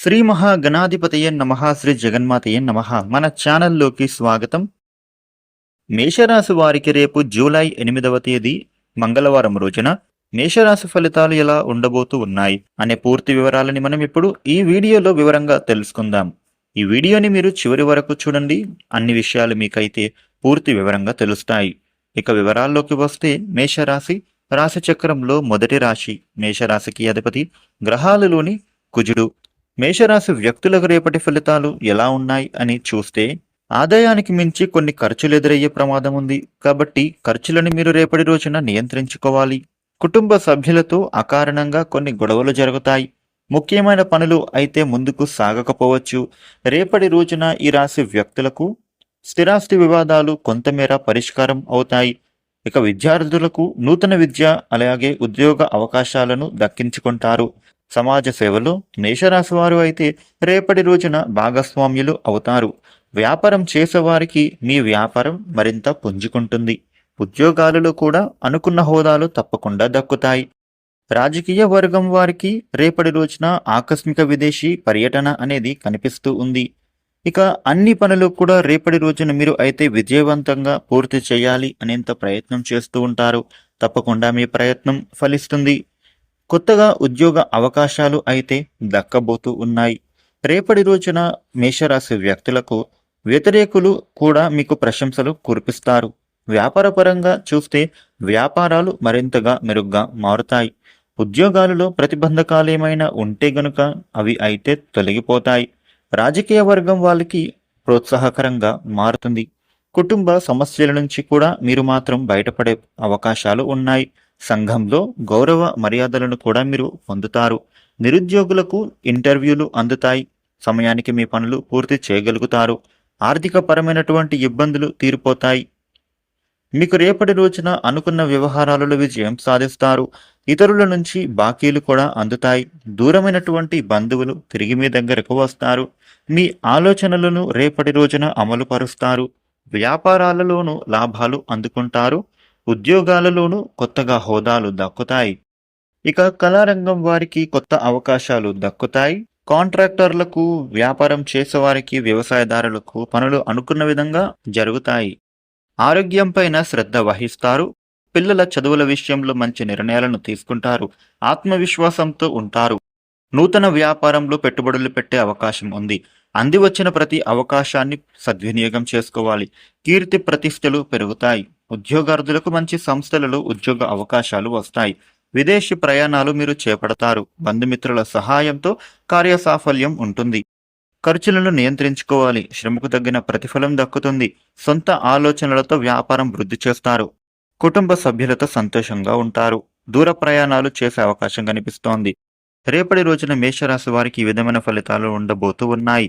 శ్రీ మహాగణాధిపతయ నమ శ్రీ జగన్మాతయ నమ. మన ఛానల్లోకి స్వాగతం. మేషరాశి వారికి రేపు జూలై ఎనిమిదవ తేదీ మంగళవారం రోజున మేషరాశి ఫలితాలు ఎలా ఉండబోతూ ఉన్నాయి అనే పూర్తి వివరాలని మనం ఇప్పుడు ఈ వీడియోలో వివరంగా తెలుసుకుందాం. ఈ వీడియోని మీరు చివరి వరకు చూడండి. అన్ని విషయాలు మీకైతే పూర్తి వివరంగా తెలుస్తాయి. ఇక వివరాల్లోకి వస్తే మేషరాశి రాశి చక్రంలో మొదటి రాశి మేషరాశికి అధిపతి గ్రహాలలోని కుజుడు. మేషరాశి వ్యక్తులకు రేపటి ఫలితాలు ఎలా ఉన్నాయి అని చూస్తే ఆదాయానికి మించి కొన్ని ఖర్చులు ఎదురయ్యే ప్రమాదం ఉంది. కాబట్టి ఖర్చులను మీరు రేపటి రోజున నియంత్రించుకోవాలి. కుటుంబ సభ్యులతో అకారణంగా కొన్ని గొడవలు జరుగుతాయి. ముఖ్యమైన పనులు అయితే ముందుకు సాగకపోవచ్చు. రేపటి రోజున ఈ రాశి వ్యక్తులకు స్థిరాస్తి వివాదాలు కొంతమేర పరిష్కారం అవుతాయి. ఇక విద్యార్థులకు నూతన విద్య అలాగే ఉద్యోగ అవకాశాలను దక్కించుకుంటారు. సమాజ సేవలో మేషరాశి వారు అయితే రేపటి రోజున భాగస్వామ్యులు అవుతారు. వ్యాపారం చేసేవారికి మీ వ్యాపారం మరింత పుంజుకుంటుంది. ఉద్యోగాలలో కూడా అనుకున్న హోదాలు తప్పకుండా దక్కుతాయి. రాజకీయ వర్గం వారికి రేపటి రోజున ఆకస్మిక విదేశీ పర్యటన అనేది కనిపిస్తూ ఉంది. ఇక అన్ని పనులు కూడా రేపటి రోజున మీరు అయితే విజయవంతంగా పూర్తి చేయాలి అనేంత ప్రయత్నం చేస్తూ ఉంటారు. తప్పకుండా మీ ప్రయత్నం ఫలిస్తుంది. కొత్తగా ఉద్యోగ అవకాశాలు అయితే దక్కబోతూ ఉన్నాయి. రేపటి రోజున మేషరాశి వ్యక్తులకు వ్యతిరేకులు కూడా మీకు ప్రశంసలు కురిపిస్తారు. వ్యాపారపరంగా చూస్తే వ్యాపారాలు మరింతగా మెరుగ్గా మారుతాయి. ఉద్యోగాలలో ప్రతిబంధకాలు ఏమైనా ఉంటే గనుక అవి అయితే తొలగిపోతాయి. రాజకీయ వర్గం వాళ్ళకి ప్రోత్సాహకరంగా మారుతుంది. కుటుంబ సమస్యల నుంచి కూడా మీరు మాత్రం బయటపడే అవకాశాలు ఉన్నాయి. సంఘంలో గౌరవ మర్యాదలను కూడా మీరు పొందుతారు. నిరుద్యోగులకు ఇంటర్వ్యూలు అందుతాయి. సమయానికి మీ పనులు పూర్తి చేయగలుగుతారు. ఆర్థిక పరమైనటువంటి ఇబ్బందులు తీరిపోతాయి. మీకు రేపటి రోజున అనుకున్న వ్యవహారాలలో విజయం సాధిస్తారు. ఇతరుల నుంచి బాకీలు కూడా అందుతాయి. దూరమైనటువంటి బంధువులు తిరిగి మీ దగ్గరకు వస్తారు. మీ ఆలోచనలను రేపటి రోజున అమలు పరుస్తారు వ్యాపారాలలోనూ లాభాలు అందుకుంటారు. ఉద్యోగాలలోనూ కొత్తగా హోదాలు దక్కుతాయి. ఇక కళారంగం వారికి కొత్త అవకాశాలు దక్కుతాయి. కాంట్రాక్టర్లకు వ్యాపారం చేసేవారికి వ్యవసాయదారులకు పనులు అనుకున్న విధంగా జరుగుతాయి. ఆరోగ్యం పైన శ్రద్ధ వహిస్తారు. పిల్లల చదువుల విషయంలో మంచి నిర్ణయాలను తీసుకుంటారు. ఆత్మవిశ్వాసంతో ఉంటారు. నూతన వ్యాపారంలో పెట్టుబడులు పెట్టే అవకాశం ఉంది. అంది వచ్చిన ప్రతి అవకాశాన్ని సద్వినియోగం చేసుకోవాలి. కీర్తి ప్రతిష్టలు పెరుగుతాయి. ఉద్యోగార్థులకు మంచి సంస్థలలో ఉద్యోగ అవకాశాలు వస్తాయి. విదేశీ ప్రయాణాలు మీరు చేపడతారు. బంధుమిత్రుల సహాయంతో కార్యసాఫల్యం ఉంటుంది. ఖర్చులను నియంత్రించుకోవాలి. శ్రమకు తగ్గిన ప్రతిఫలం దక్కుతుంది. సొంత ఆలోచనలతో వ్యాపారం వృద్ధి చేస్తారు. కుటుంబ సభ్యులతో సంతోషంగా ఉంటారు. దూర ప్రయాణాలు చేసే అవకాశం కనిపిస్తోంది. రేపటి రోజున మేషరాశి వారికి ఈ విధమైన ఫలితాలు ఉండబోతూ ఉన్నాయి.